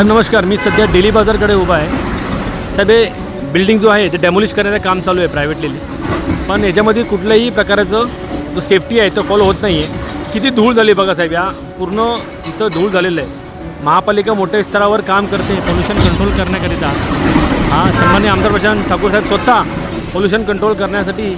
साहेब नमस्कार. मी सध्या डेली बाजारकडे उभा आहे. साहेब हे बिल्डिंग जो आहे ते डेमोलिश करण्याचं काम चालू आहे प्रायव्हेटली पण याच्यामध्ये कुठल्याही प्रकारचं जो सेफ्टी आहे तो फॉलो होत नाही आहे किती धूळ झाली बघा साहेब या पूर्ण इथं धूळ झालेलं आहे. महापालिका मोठ्या स्तरावर काम करते पोल्युशन कंट्रोल करण्याकरिता. हा सन्मान्य आमदार प्रशांत ठाकूर साहेब स्वतः पोल्युशन कंट्रोल करण्यासाठी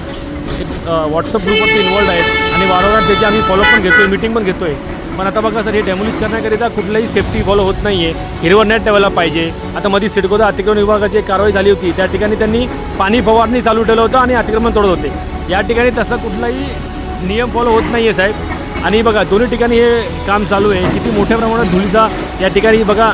एक व्हॉट्सअप ग्रुपवरती इन्वॉल्ड आहेत. आणि वारंवार त्याची आम्ही फॉलोअप पण घेतो आहे मीटिंग पण घेतो आहे पण आता बघा सर हे डेमोलिश करण्याकरिता कुठलाही सेफ्टी फॉलो होत नाही आहे हिरवं नेट ठेवायला पाहिजे. आता मध्ये सिडकोदा अतिक्रमण विभागाची कारवाई झाली होती. त्या ठिकाणी त्यांनी पाणी फवारणी चालू ठेवलं होतं आणि अतिक्रमण तोडत होते. या ठिकाणी तसा कुठलाही नियम फॉलो होत नाही आहे साहेब. आणि बघा दोन्ही ठिकाणी हे काम चालू आहे. किती मोठ्या प्रमाणात धुळीचा या ठिकाणी बघा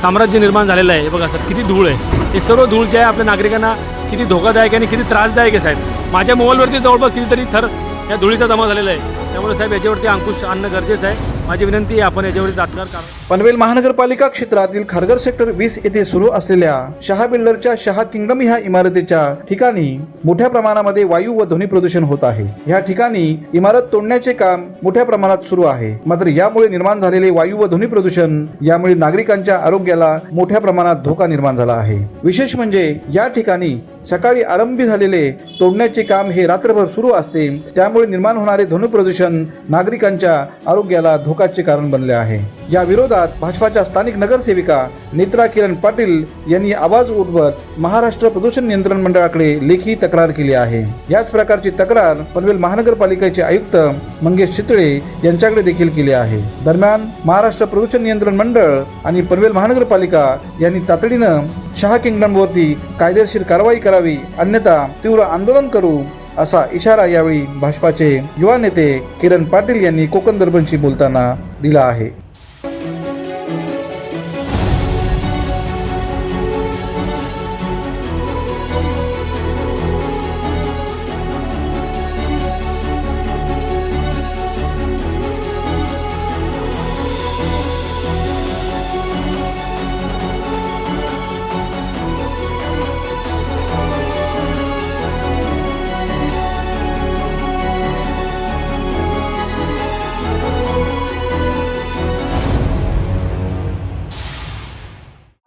साम्राज्य निर्माण झालेलं आहे. हे बघा सर किती धूळ आहे. हे सर्व धूळ जे आहे आपल्या नागरिकांना किती धोकादायक आहे आणि किती त्रासदायक आहे साहेब. माझ्या मोबाईलवरती जवळपास कितीतरी थर या धुळीचा जमा झालेला आहे. त्यामुळे साहेब याच्यावरती अंकुश आणणं गरजेचं आहे. माझी विनंती आहे आपण याच्यावरती तात्काळ पनवेल महानगरपालिका क्षेत्रातील खारघर सेक्टर वीस येथे सुरू असलेल्या शहा बिल्डरच्या शहा किंगडम ह्या इमारतीच्या ठिकाणी मोठ्या प्रमाणामध्ये वायू व ध्वनी प्रदूषण होत आहे. या ठिकाणी इमारत तोडण्याचे काम मोठ्या प्रमाणात सुरू आहे. मात्र यामुळे निर्माण झालेले वायू व ध्वनी प्रदूषण यामुळे नागरिकांच्या आरोग्याला मोठ्या प्रमाणात धोका निर्माण झाला आहे. विशेष म्हणजे या ठिकाणी सकाळी आरंभी झालेले तोडण्याचे काम हे रात्रभर सुरू असते. त्यामुळे निर्माण होणारे ध्वनी प्रदूषण नागरिकांच्या आरोग्याला धोकाचे कारण बनले आहे. या विरोधात भाजपाच्या स्थानिक नगरसेविका नेत्रा किरण पाटील यांनी आवाज उठवत महाराष्ट्र प्रदूषण नियंत्रण मंडळाकडे लेखी तक्रार केली आहे. याच प्रकारची तक्रार पनवेल महानगरपालिकेचे आयुक्त मंगेश चितळे यांच्याकडे देखील केली आहे. दरम्यान महाराष्ट्र प्रदूषण नियंत्रण मंडळ आणि पनवेल महानगरपालिका यांनी तातडीनं शहा किंगडमवरती कायदेशीर कारवाई करावी अन्यथा तीव्र आंदोलन करू असा इशारा यावेळी भाजपाचे युवा नेते किरण पाटील यांनी कोकण दर्पणशी बोलताना दिला आहे.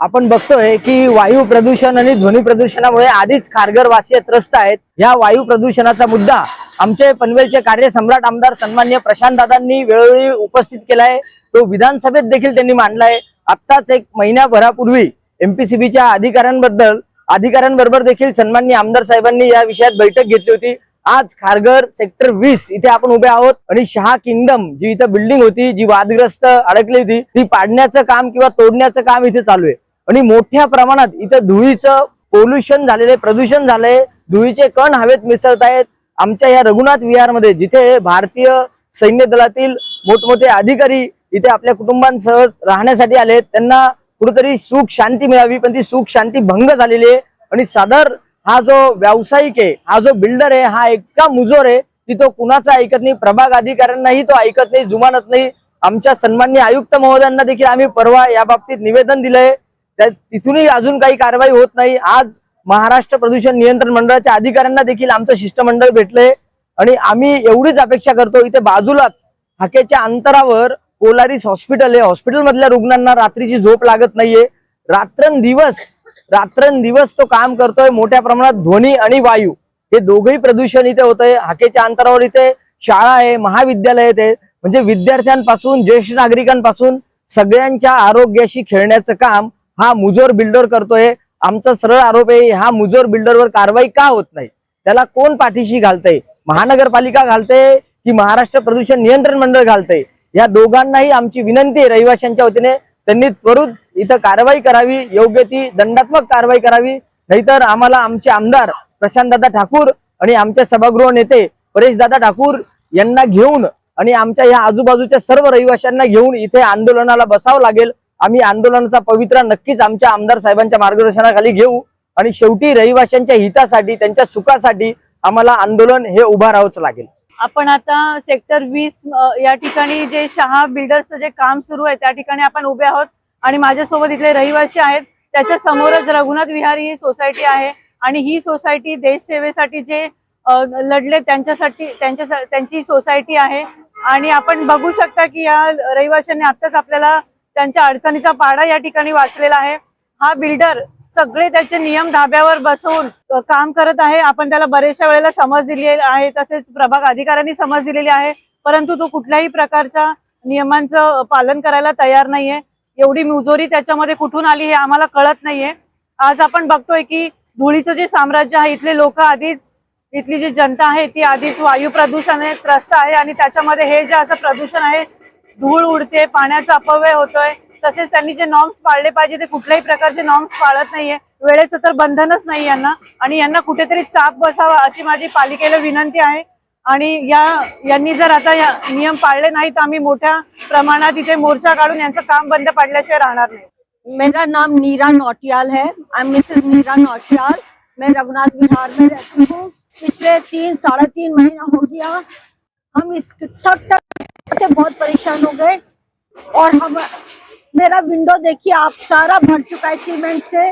आपण बघतोय की वायू प्रदूषण आणि ध्वनी प्रदूषणामुळे आधीच खारघरवासीय त्रस्त आहेत. या वायू प्रदूषणाचा मुद्दा आमचे पनवेलचे कार्यसम्राट आमदार सन्मान्य प्रशांत दादांनी वेळोवेळी उपस्थित केला आहे तो विधानसभेत देखील त्यांनी मांडलाय. आत्ताच एक महिन्याभरापूर्वी एमपीसीबीच्या अधिकाऱ्यांबद्दल अधिकाऱ्यांबरोबर देखील सन्मान्य आमदार साहेबांनी या विषयात बैठक घेतली होती. आज खारघर सेक्टर वीस इथे आपण उभे आहोत आणि शहा किंगडम जी इथं बिल्डिंग होती जी वादग्रस्त अडकली होती ती पाडण्याचं काम किंवा तोडण्याचं काम इथे चालू आहे. आणि मोठ्या प्रमाणात इथं धुळीचं पोल्युशन झालेले प्रदूषण झालंय. धुळीचे कण हवेत मिसळत आहेत आमच्या या रघुनाथ विहारमध्ये जिथे भारतीय सैन्य दलातील मोठमोठे अधिकारी इथे आपल्या कुटुंबांसह राहण्यासाठी आले त्यांना कुठेतरी सुख शांती मिळावी पण ती सुख शांती भंग झालेली आहे. आणि सादर हा जो व्यावसायिक आहे हा जो बिल्डर आहे हा इतका मुजोर आहे की तो कुणाचा ऐकत नाही प्रभाग अधिकाऱ्यांनाही तो ऐकत नाही जुमानत नाही. आमच्या सन्मान्य आयुक्त महोदयांना देखील आम्ही परवा या बाबतीत निवेदन दिलंय. तिथूनही अजून काही कारवाई होत नाही. आज महाराष्ट्र प्रदूषण नियंत्रण मंडळाच्या अधिकाऱ्यांना देखील आमचं शिष्टमंडळ भेटलंय. आणि आम्ही एवढीच अपेक्षा करतो इथे बाजूलाच हाकेच्या अंतरावर कोलारिस हॉस्पिटल आहे. हॉस्पिटल मधल्या रुग्णांना रात्रीची झोप लागत नाहीये. रात्रंदिवस रात्रंदिवस तो काम करतोय. मोठ्या प्रमाणात ध्वनी आणि वायू हे दोघही प्रदूषण इथे होतंय. हाकेच्या अंतरावर इथे शाळा आहे महाविद्यालय आहे. म्हणजे विद्यार्थ्यांपासून ज्येष्ठ नागरिकांपासून सगळ्यांच्या आरोग्याशी खेळण्याचं काम हा मुजोर बिल्डर करतोय. आमचा सरळ आरोप आहे हा मुजोर बिल्डरवर कारवाई का होत नाही? त्याला कोण पाठीशी घालतंय? महानगरपालिका घालते की महाराष्ट्र प्रदूषण नियंत्रण मंडळ घालतंय? या दोघांनाही आमची विनंती आहे रहिवाशांच्या वतीने. त्यांनी त्वरित इथं कारवाई करावी योग्य ती दंडात्मक कारवाई करावी. नाहीतर आम्हाला आमचे आमदार प्रशांतदादा ठाकूर आणि आमचे सभागृह नेते परेशदादा ठाकूर यांना घेऊन आणि आमच्या या आजूबाजूच्या सर्व रहिवाशांना घेऊन इथे आंदोलनाला बसावं लागेल. आम्ही आंदोलनाचा पवित्रा नक्कीच आमच्या आमदार साहेबांच्या मार्गदर्शनाखाली घेऊ आणि शेवटी रहिवाशांच्या हितासाठी त्यांच्या सुखासाठी आम्हाला आंदोलन हे उभा राहावंच लागेल. आपण आता सेक्टर वीस या ठिकाणी जे शहा बिल्डर्सचं जे काम सुरू आहे त्या ठिकाणी आपण उभे आहोत. आणि माझ्यासोबत इथले रहिवासी आहेत. त्याच्या समोरच रघुनाथ विहारी ही सोसायटी आहे. आणि ही सोसायटी देशसेवेसाठी जे लढले त्यांच्यासाठी त्यांच्या त्यांची सोसायटी आहे. आणि आपण बघू शकता की या रहिवाशांनी आत्ताच आपल्याला त्यांच्या अडचणीचा पाडा या ठिकाणी वाचलेला आहे. हा बिल्डर सगळे त्याचे नियम धाब्यावर बसवून काम करत आहे. आपण त्याला बरेचशा वेळेला समज दिली आहे तसेच प्रभाग अधिकाऱ्यांनी समज दिलेली आहे. परंतु तो कुठल्याही प्रकारच्या नियमांचं पालन करायला तयार नाहीये. एवढी मुजोरी त्याच्यामध्ये कुठून आली हे आम्हाला कळत नाहीये. आज आपण बघतोय की धुळीचं जे साम्राज्य आहे इथले लोक आधीच इथली जी जनता आहे ती आधीच वायू प्रदूषणाने त्रस्त आहे आणि त्याच्यामध्ये हे जे असं प्रदूषण आहे धूळ उडते पाण्याचा अपव्यय होतोय. तसेच त्यांनी जे नॉर्म्स पाळले पाहिजे ते कुठल्याही प्रकारचे नॉर्म्स पाळत नाहीये. वेळेचं तर बंधनच नाही यांना. आणि यांना कुठेतरी चाप बसावा अशी माझी पालिकेला विनंती आहे. आणि या यांनी जर आता या नियम पाळले नाही तर आम्ही मोठ्या प्रमाणात इथे मोर्चा काढून यांचं काम बंद पाडल्याशिवाय राहणार नाही. मेरा नाम नीरा नौटियाल है. I am Mrs Neera Nautiyal. मैं रघुनाथ विहार में रहती हूँ। पिछले तीन साढ़े तीन महीना हो गया। हम इस ठक ठक से बहुत परेशान हो गए। और हम, मेरा विंडो देखिए, आप सारा भर चुका है सीमेंट से।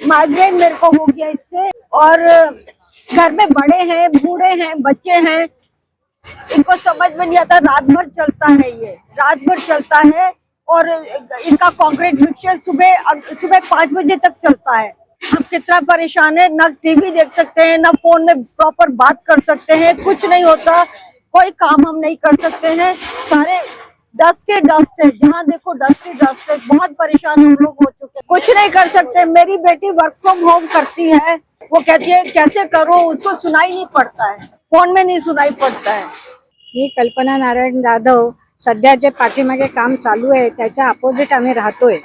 माइग्रेन मेरे को हो गया इससे। और घर में बड़े हैं, बूढ़े हैं, बच्चे हैं। इनको समझ में नहीं आता, रात भर चलता है ये। रात भर चलता है और इनका कंक्रीट मिक्सचर सुबह सुबह पाँच बजे तक चलता है। हम कितना परेशान है, ना टीवी देख सकते हैं, ना फ़ोन में प्रॉपर बात कर सकते हैं, कुछ नहीं होता। कोई काम हम नहीं कर सकते हैं। सारे डस्ट ही डस्ट है। जहाँ देखो डस्ट ही डस्ट है। बहुत परेशान हम लोग हो चुके हैं। कुछ नहीं कर सकते। मेरी बेटी वर्क फ्रॉम होम करती है। वो कहती है कैसे करो? उसको सुनाई नहीं पड़ता है। फोन में नहीं सुनाई पड़ता है। मी कल्पना नारायण जाधव सध्या जे पाठीमागे काम चालू आहे त्याच्या अपोजिट आम्ही राहतोय.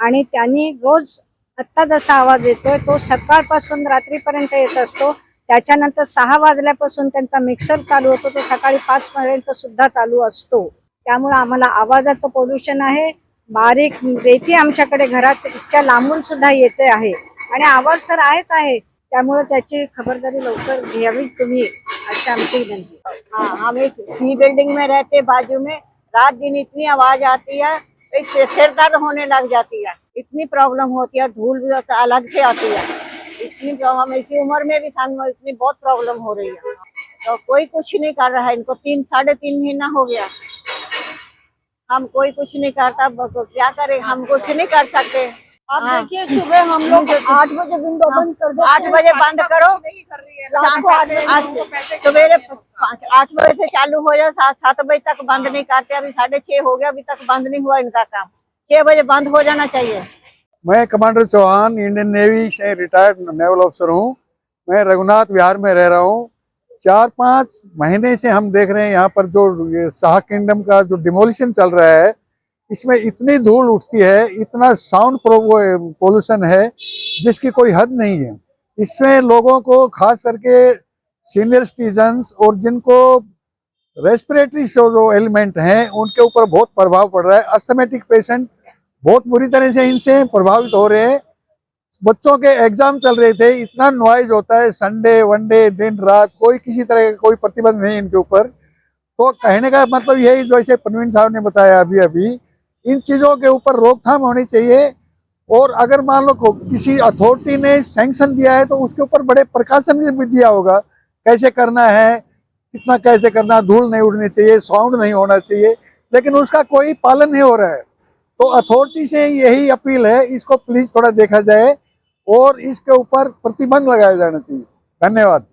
आणि त्यांनी रोज आत्ता जसा आवाज येतोय तो सकाळपासून रात्रीपर्यंत येत असतो. त्याच्यानंतर सहा वाजल्यापासून त्यांचा मिक्सर चालू होतो. तो सकाळी पाच पर्यंत सुद्धा चालू असतो. त्यामुळे आम्हाला आवाजाचं पोल्युशन आहे. बारीक रेती आमच्याकडे घरात इतक्या लांबून सुद्धा येते आहे. आणि आवाज तर आहेच आहे. त्यामुळे त्याची खबरदारी लवकर घ्यावी तुम्ही अशी आमची विनंती आम्ही हाँ हम इस सी बिल्डिंग में रहते बाजू में. रात दिन इतनी आवाज आती है इससे सिर दर्द होने लग जाती है. इतनी प्रॉब्लम होती है धूल अलग से आती है. इतनी हम इसी उम्र में भी सामने इतनी बहुत प्रॉब्लम हो रही है। तो कोई कुछ नहीं कर रहा है इनको तीन साढ़े तीन महीना हो गया। हम कोई कुछ नहीं करता ब- क्या करें हम कुछ नहीं कर सकते। आप हाँ। देखिए सुबह हम लोग आठ बजे विंडो बंद कर देते आठ बजे बंद करो। शाम को आठ बजे सवेरे आठ बजे से चालू हो जाए सात सात बजे तक बंद नहीं करते अभी साढ़े छह हो गया अभी तक बंद नहीं हुआ इनका काम। छह बजे बंद हो जाना चाहिए। मैं कमांडर चौहान, इंडियन नेवी से रिटायर्ड नेवल ऑफिसर हूँ। मैं रघुनाथ विहार में रह रहा हूँ। चार पाँच महीने से हम देख रहे हैं यहाँ पर जो शाह किंगडम का जो डिमोलिशन चल रहा है, इसमें इतनी धूल उठती है, इतना साउंड पोल्यूशन है, जिसकी कोई हद नहीं है। इसमें लोगों को, खास करके सीनियर सिटीजन्स और जिनको रेस्पिरेटरी जो एलिमेंट हैं, उनके ऊपर बहुत प्रभाव पड़ रहा है। अस्थमेटिक पेशेंट बहुत बुरी तरह से इनसे प्रभावित हो रहे हैं। बच्चों के एग्ज़ाम चल रहे थे, इतना नॉइज़ होता है संडे वनडे दिन, रात, कोई किसी तरह का कोई प्रतिबंध नहीं इनके ऊपर। तो कहने का मतलब यही जैसे प्रवीण साहब ने बताया अभी अभी इन चीज़ों के ऊपर रोकथाम होनी चाहिए और अगर मान लो किसी अथॉरिटी ने सैंक्शन दिया है तो उसके ऊपर बड़े प्रकाशन भी दिया होगा। कैसे करना है, कितना कैसे करना धूल नहीं उड़नी चाहिए साउंड नहीं होना चाहिए, लेकिन उसका कोई पालन नहीं हो रहा है। तो अथॉरिटी से यही अपील है इसको प्लीज थोड़ा देखा जाए और इसके ऊपर प्रतिबंध लगाया जाना चाहिए। धन्यवाद।